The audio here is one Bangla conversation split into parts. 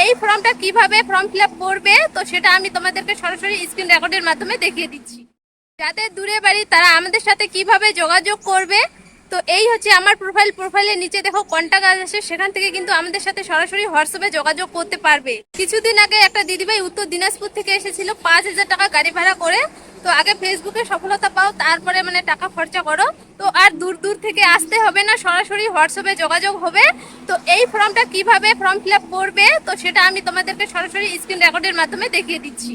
এই ফর্মটা কীভাবে ফর্ম ফিল করবে, তো সেটা আমি তোমাদেরকে সরাসরি স্ক্রিন রেকর্ডের মাধ্যমে দেখিয়ে দিচ্ছি। যাদের দূরে বাড়ি, তারা আমাদের সাথে কীভাবে যোগাযোগ করবে, তো এই হচ্ছে আমার প্রোফাইল প্রোফাইলের নিচে দেখো কন্ট্যাক্ট আছে, সেখান থেকে কিন্তু আমাদের সাথে সরাসরি হোয়াটসঅ্যাপে যোগাযোগ করতে পারবে। কিছুদিন আগে একটা দিদিভাই উত্তর দিনাজপুর থেকে এসেছিল, পাঁচ হাজার টাকা গাড়ি ভাড়া করে, তো আগে ফেসবুকে সফলতা পাও, তারপরে মানে টাকা খরচা করো আর দূর দূর থেকে আসতে হবে না, সরাসরি হোয়াটসঅ্যাপে যোগাযোগ হবে। তো এই ফর্মটা কীভাবে ফর্ম ফিল করবে, তো সেটা আমি তোমাদেরকে সরাসরি স্ক্রিন রেকর্ডের মাধ্যমে দেখিয়ে দিচ্ছি।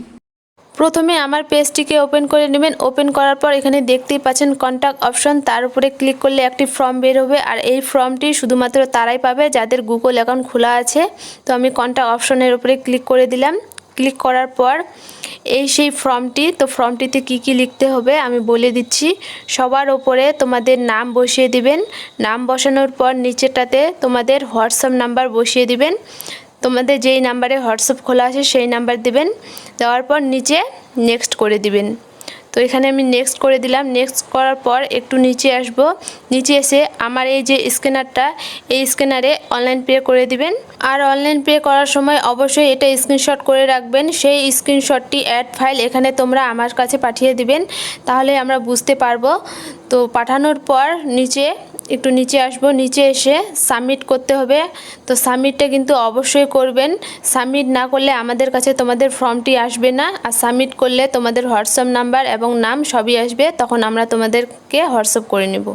প্রথমে আমার পেজটিকে ওপেন করে নেবেন। ওপেন করার পর এখানে দেখতেই পাচ্ছেন কন্ট্যাক্ট অপশন। তার উপরে ক্লিক করলে একটি ফর্ম বের হবে। আর এই ফর্মটি শুধুমাত্র তারাই পাবে যাদের গুগল অ্যাকাউন্ট খোলা আছে। তো আমি কন্ট্যাক্ট অপশনের উপরে ক্লিক করে দিলাম। ক্লিক করার পর এই সেই ফর্মটি তো ফর্মটিতে কি কি লিখতে হবে আমি বলে দিচ্ছি। সবার ওপরে তোমাদের নাম বসিয়ে দিবেন। নাম বসানোর পর নিচেটাতে তোমাদের হোয়াটসঅ্যাপ নাম্বার বসিয়ে দিবেন। তোমাদের যেই নাম্বারে হোয়াটসঅ্যাপ খোলা আছে সেই নাম্বার দিবেন। দেওয়ার পর নিচে নেক্সট করে দিবেন। তো এখানে আমি নেক্সট করে দিলাম। নেক্সট করার পর একটু নিচে আসব। নিচে এসে আমার এই যে স্ক্যানারটা এই স্ক্যানারে অনলাইন পে করে দিবেন। আর অনলাইন পে করার সময় অবশ্যই এটা স্ক্রিনশট করে রাখবেন। সেই স্ক্রিনশটটি অ্যাড ফাইল এখানে তোমরা আমার কাছে পাঠিয়ে দিবেন। তাহলে আমরা বুঝতে পারব। তো পাঠানোর পর নিচে, একটু নিচে আসব, নিচে এসে সাবমিট করতে হবে। তো সাবমিটটা কিন্তু অবশ্যই করবেন। সাবমিট না করলে আমাদের কাছে তোমাদের ফর্মটি আসবে না। আর সাবমিট করলে তোমাদের হোয়াটসঅ্যাপ নাম্বার এবং নাম সবই আসবে। তখন আমরা তোমাদেরকে হোয়াটসঅ্যাপ করে নেব।